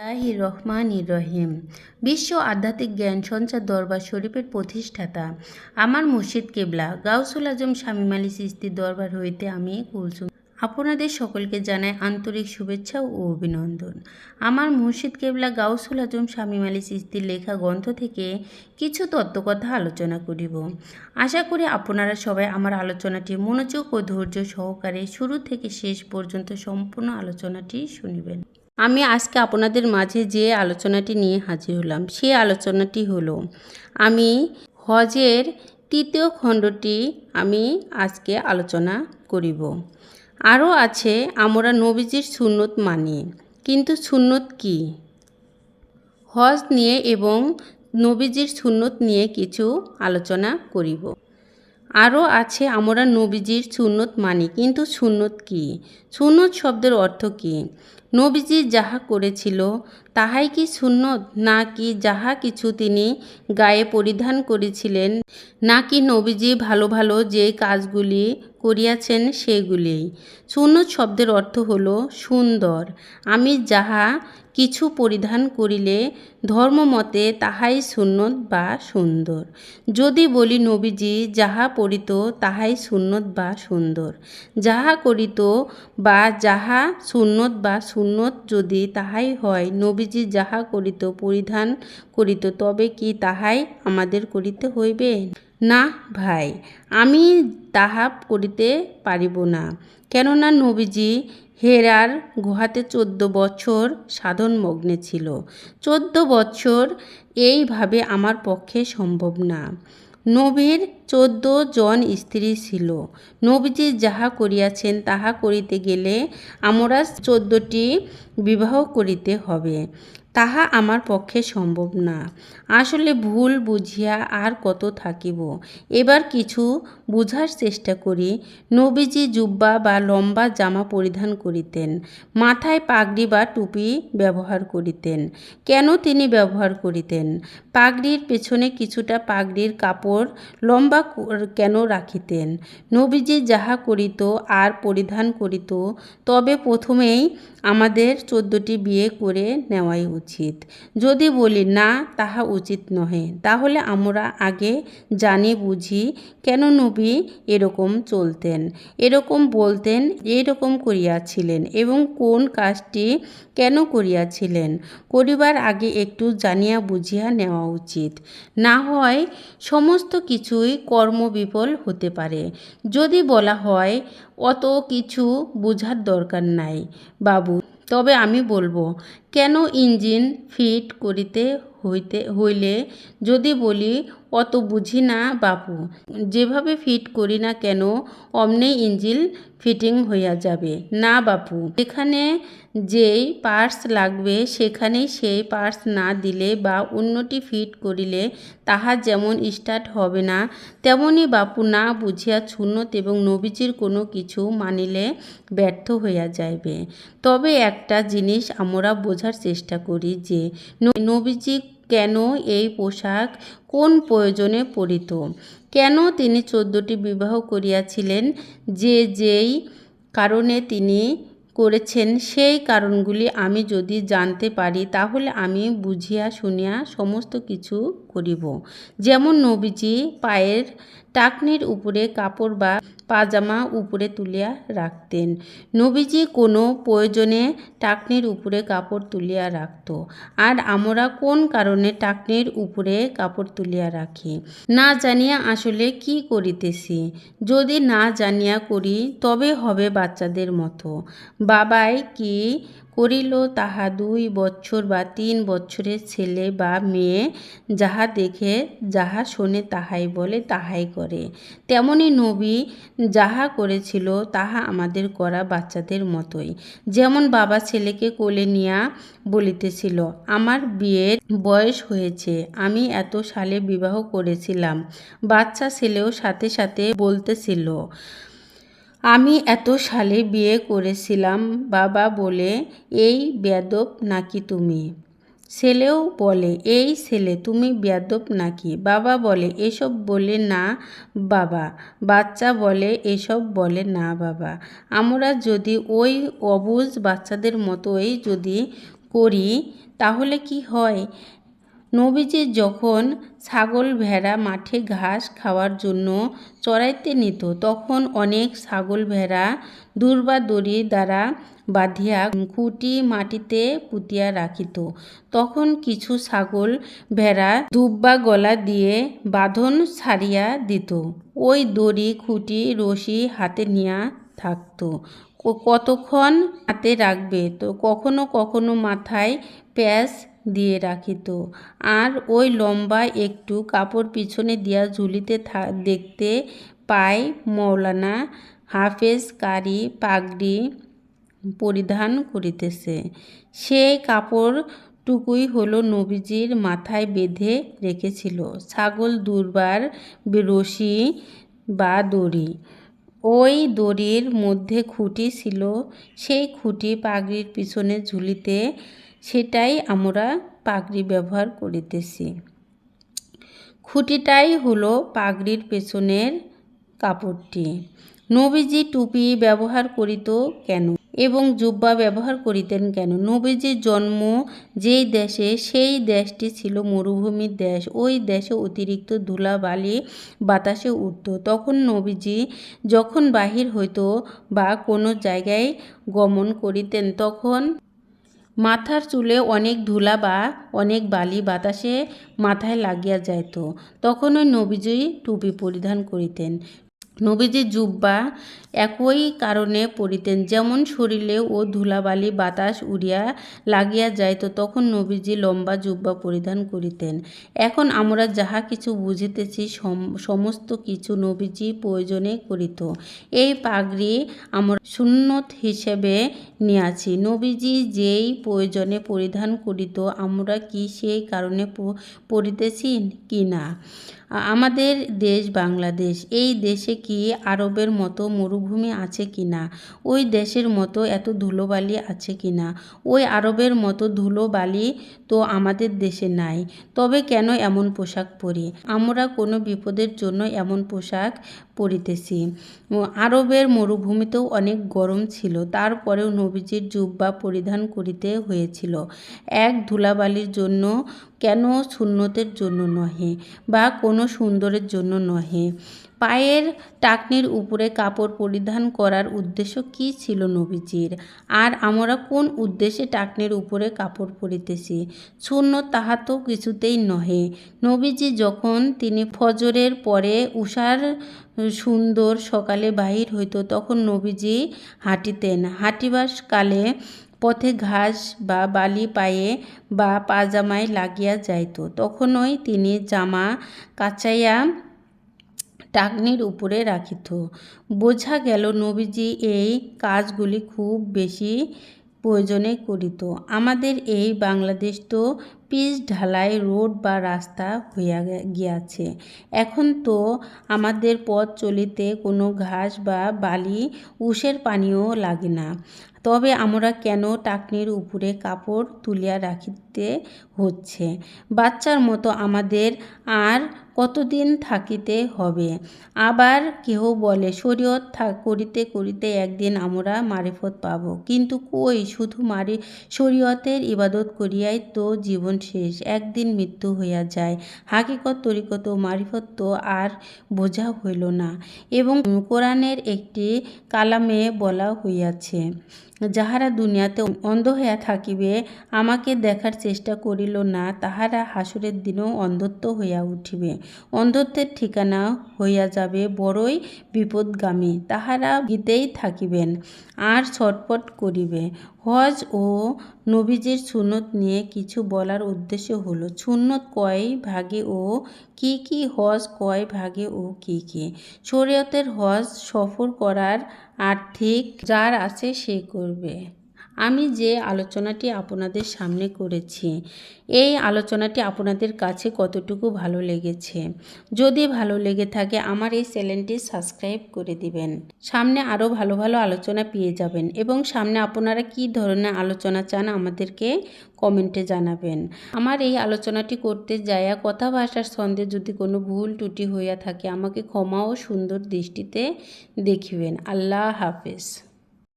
আহি রহমান রহিম বিশ্ব আধ্যাত্মিক জ্ঞান সঞ্চার দরবার শরীফের প্রতিষ্ঠাতা। আমার মসজিদ কেবলা, গাউসুল আজম শামীম আলী সিস্তির দরবার হইতে আমি কুলসুম। আপনাদের সকলকে জানাই আন্তরিক শুভেচ্ছা ও অভিনন্দন। আমার মুর্শিদ কেবলা, গাউসুল আজম শামীম আলী সিস্তির লেখা গ্রন্থ থেকে কিছু তত্ত্বকথা আলোচনা করিব। আশা করি আপনারা সবাই আমার আলোচনাটি মনোযোগ ও ধৈর্য সহকারে শুরু থেকে শেষ পর্যন্ত সম্পূর্ণ আলোচনাটি শুনিবেন। আমি আজকে আপনাদের মাঝে যে আলোচনাটি নিয়ে হাজির হলাম সেই আলোচনাটি হলো, আমি হজের তৃতীয় খণ্ডটি আমি আজকে আলোচনা করিব। আরও আছে, আমরা নবীজির সুন্নত মানি, কিন্তু সুন্নত কি? হজ নিয়ে এবং নবীজির সুন্নত নিয়ে কিছু আলোচনা করিব। আরও আছে, আমরা নবীজির সুন্নত মানি, কিন্তু সুন্নত কি? সুন্নত শব্দের অর্থ কি? নবীজি যাহা করেছিল, তাহাই কি সুন্নত? না কি যাহা কিছু তিনি গায়ে পরিধান করেছিলেন নাকি নবীজি ভালো ভালো যে কাজগুলি করিয়াছেন সেগুলি? সুন্নত শব্দের অর্থ হলো সুন্দর। আমি যাহা কিছু পরিধান করিলে ধর্মমতে তাহাই সুন্নত বা সুন্দর। যদি বলি নবীজি যাহা পড়িত তাহাই সুন্নত বা সুন্দর, যাহা করিত বা যাহা সুন্নত বা সুন্নত যদি তাহাই হয়, নবীজি যাহা করিত, পরিধান করিত, তবে কি তাহাই আমাদের করিতে হইবে? না ভাই, আমি তাহা করিতে পারিব না। কেননা নবীজি হেরার গুহাতে চোদ্দ বছর সাধন মগ্নে ছিল। চোদ্দ বছর এইভাবে আমার পক্ষে সম্ভব না। নবীর চোদ্দ জন স্ত্রী ছিল। নবীজি যাহা করিয়াছেন, তাহা করিতে গেলে আমরা চোদ্দটি বিবাহ করিতে হবে। তাহা আমার পক্ষে সম্ভব না। আসলে ভুল বুঝিয়া আর কত থাকিব? এবার কিছু বুঝার চেষ্টা করি। নবীজি জুব্বা বা লম্বা জামা পরিধান করিতেন। মাথায় পাগড়ি বা টুপি ব্যবহার করিতেন। কেন তিনি ব্যবহার করিতেন? পাগড়ির পেছনে কিছুটা পাগড়ির কাপড় লম্বা কেন রাখিতেন? নবীজি যাহা করিত আর পরিধান করিত, তবে প্রথমেই আমাদের চোদ্দটি বিয়ে করে নেওয়াই উচিত। যদি বলি, না, তাহা উচিত নহে, তাহলে আমরা আগে জানি, বুঝি কেন নবী এরকম চলতেন, এরকম বলতেন, এরকম করিয়াছিলেন এবং কোন কাজটি কেন করিয়াছিলেন, করিবার আগে একটু জানিয়া বুঝিয়া নেওয়া উচিত। না হয় সমস্ত কিছুই কর্মবিফল হতে পারে। যদি বলা হয়, অত কিছু বোঝার দরকার নাই, বাবু। তবে আমি বলব, কেন ইঞ্জিন ফিট করিতে হইতে, হইলে যদি বলি অত বুঝি না, বাপু। যেভাবে ফিট করি না কেন, অমনি ইঞ্জিন ফিটিং হইয়া যাবে। না, বাপু, যেখানে যেই পার্স লাগবে, সেখানেই সেই পার্স না দিলে বা অন্যটি ফিট করিলে তাহা যেমন স্টার্ট হবে না, তেমনি বাপু না বুঝিয়া সুন্নত এবং নবীজির কোনো কিছু মানিলে ব্যর্থ হইয়া যাইবে। তবে একটা জিনিস আমরা বোঝার চেষ্টা করি যে, নবীজি কেন এই পোশাক কোন প্রয়োজনে পরিত? কেন তিনি চোদ্দটি বিবাহ করিয়াছিলেন? যে যেই কারণে তিনি করেছেন সেই কারণগুলি আমি যদি জানতে পারি, তাহলে আমি বুঝিয়া শুনিয়া সমস্ত কিছু করিব। যেমন নবীজি পায়ের টাকনির উপরে কাপড় বা পাজামা উপরে তুলিয়া রাখতেন। নবীজি কোনো প্রয়োজনে টাকনির উপরে কাপড় তুলিয়া রাখত। আর আমরা কোন কারণে টাকনির উপরে কাপড় তুলিয়া রাখি? না জানিয়া আসলে কি করিতেছি? যদি না জানিয়া করি, তবে হবে বাচ্চাদের মতো। বাবাই কি করিল, তাহা দুই বছর বা তিন বছরের ছেলে বা মেয়ে যাহা দেখে, যাহা শোনে তাহাই বলে, তাহাই করে। তেমনি নবী যাহা করেছিল, তাহা আমাদের করা বাচ্চাদের মতোই। যেমন বাবা ছেলেকে কোলে নিয়া বলিতেছিল, আমার বিয়ের বয়স হয়েছে, আমি এত সালে বিবাহ করেছিলাম। বাচ্চা ছেলেও সাথে সাথে বলতেছিল আমি এত সালে বিয়ে করেছিলাম, বাবা বলে, এই বেদব নাকি তুমি? ছেলেও বলে, এই ছেলে, তুমি বেদব নাকি? বাবা বলে, এসব বলে না বাবা। বাচ্চা বলে, এসব বলে না বাবা। আমরা যদি ওই অবুজ বাচ্চাদের মতোই যদি করি, তাহলে কি হয়? নবীজি যখন ছাগল ভেড়া মাঠে ঘাস খাওয়ার জন্য চড়াইতে নিত, তখন অনেক ছাগল ভেড়া দুর্বা দড়ি দ্বারা বাঁধিয়া খুঁটি মাটিতে পুঁতিয়া রাখিত। তখন কিছু ছাগল ভেড়া দুব্বা গলা দিয়ে বাঁধন ছাড়িয়া দিত। ওই দড়ি, খুঁটি, রশি হাতে নিয়া থাকতো। কতক্ষণ হাতে রাখবে? তো কখনো কখনো মাথায় প্যাঁচ দিয়ে রাখিত। আর ওই লম্বা একটু কাপড় পিছনে দিয়া ঝুলিতে দেখতে পায় মৌলানা হাফেজ কারি পাগড়ি পরিধান করিতেছে। সেই কাপড়টুকুই হলো নবীজির মাথায় বেঁধে রেখেছিল। ছাগল দুর্বার রশি বা দড়ি। ওই দড়ির মধ্যে খুঁটি ছিল, সেই খুঁটি পাগড়ির পিছনে ঝুলিতে, সেটাই আমরা পাগড়ি ব্যবহার করিতেছি। খুঁটিটাই হলো পাগড়ির পেছনের কাপড়টি। নবীজি টুপি ব্যবহার করিত কেন? এবং জুব্বা ব্যবহার করিতেন কেন? নবীজির জন্ম যেই দেশে, সেই দেশটি ছিল মরুভূমির দেশ। ওই দেশে অতিরিক্ত ধুলাবালি বাতাসে উঠত। তখন নবীজি যখন বাহির হইতো বা কোনো জায়গায় গমন করিতেন, তখন মাথার চুলে অনেক ধুলা বা অনেক বালি বাতাসে মাথায় লাগিয়া যাইত। তখন ওই নবীজি টুপি পরিধান করিতেন। নবীজি জুব্বা একই কারণে পরিতেন যেমন শরীরে ও ধুলাবালি, বাতাস উড়িয়া লাগিয়া যাইত তখন নবীজি লম্বা জুব্বা পরিধান করিতেন। এখন আমরা যাহা কিছু বুঝিতেছি, সম- সমস্ত কিছু নবীজি প্রয়োজনে করিত। এই পাগড়ি আমরা সুন্নত হিসেবে নিয়াছি। নবীজি যেই প্রয়োজনে পরিধান করিত, আমরা কি সেই কারণে পরিতেছি কি না আমাদের দেশ বাংলাদেশ, এই দেশে কি আরবের মতো মরুভূমি আছে কি না ওই দেশের মতো এত ধুলোবালি আছে কি না ওই আরবের মতো ধুলোবালি তো আমাদের দেশে নাই। তবে কেন এমন পোশাক পরি? আমরা কোনো বিপদের জন্য এমন পোশাক পরিতেছি ও আরবের মরুভূমিতেও অনেক গরম ছিল, তারপরেও নবীজির জুব্বা পরিধান করিতে হয়েছিল। এক ধুলাবালির জন্য কেন শূন্যতের জন্য নহে বা কোনো সুন্দরের জন্য নহে? পায়ের টাকনির উপরে কাপড় পরিধান করার উদ্দেশ্য কি ছিল নবীজির? আর আমরা কোন উদ্দেশ্যে টাকনির উপরে কাপড় পরিতেছি? শূন্য তাহা তো কিছুতেই নহে। নবীজি যখন তিনি ফজরের পরে উষার সুন্দর সকালে বাহির হইত, তখন নবীজি হাঁটিতেন। হাঁটিবার কালে পথে ঘাস বা বালি পায়ে বা পাজামায় লাগিয়া যাইত। তখনই তিনি জামা কাচাইয়া টাকনির উপরে রাখিত। বোঝা গেল নবীজি এই কাজগুলি খুব বেশি প্রয়োজনে করিত। আমাদের এই বাংলাদেশ তো পিচ ঢালাই রোড বা রাস্তা হইয়া গিয়াছে। এখন তো আমাদের পথ চলিতে কোনো ঘাস বা বালি, উষের পানিও লাগে না। তবে আমরা কেন টাকনির উপরে কাপড় তুলিয়া রাখিতে হচ্ছে? বাচ্চার মতো আমাদের আর কতদিন থাকিতে হবে? আবার কেহ বলে, শরীয়ত করিতে করিতে একদিন আমরা মারিফত পাব। কিন্তু কই, শুধু মারি, শরীয়তের ইবাদত করিয়াই তো জীবন শেষ, একদিন মৃত্যু হইয়া যায়। হাকিকত, তরিকত মারিফত আর বোঝা হইল না এবং কোরআনের একটি কালামে বলা হইয়াছে। যাহারা দুনিয়াতে অন্ধ হইয়া থাকিবে, আমাকে দেখার চেষ্টা করিল না, তাহারা হাসুরের দিনেও অন্ধত্ব হইয়া উঠিবে। অন্ধত্বের ঠিকানা হইয়া যাবে বড়ই বিপদগামী, তাহারা গীতেই থাকিবেন, আর ছটপট করিবে। হজ ও নবীজির সুন্নত নিয়ে কিছু বলার উদ্দেশ্য হলো, সুন্নত কয় ভাগে ও কি কি, হজ কয় ভাগে ও কি কি। শরীয়তের হজ সফর করার আর্থিক যার আছে সে করবে। আমি যে আলোচনাটি আপনাদের সামনে করেছি, এই আলোচনাটি আপনাদের কাছে কতটুকু ভালো লেগেছে? যদি ভালো লেগে থাকে, আমার এই চ্যানেলটি সাবস্ক্রাইব করে দিবেন। সামনে আরও ভালো ভালো আলোচনা পেয়ে যাবেন এবং সামনে আপনারা কি ধরনের আলোচনা চান আমাদেরকে কমেন্টে জানাবেন। আমার এই আলোচনাটি করতে যায়া কথা ভাষার ছন্দে যদি কোনো ভুল ত্রুটি হইয়া থাকে, আমাকে ক্ষমা ও সুন্দর দৃষ্টিতে দেখিবেন। আল্লাহ হাফেজ।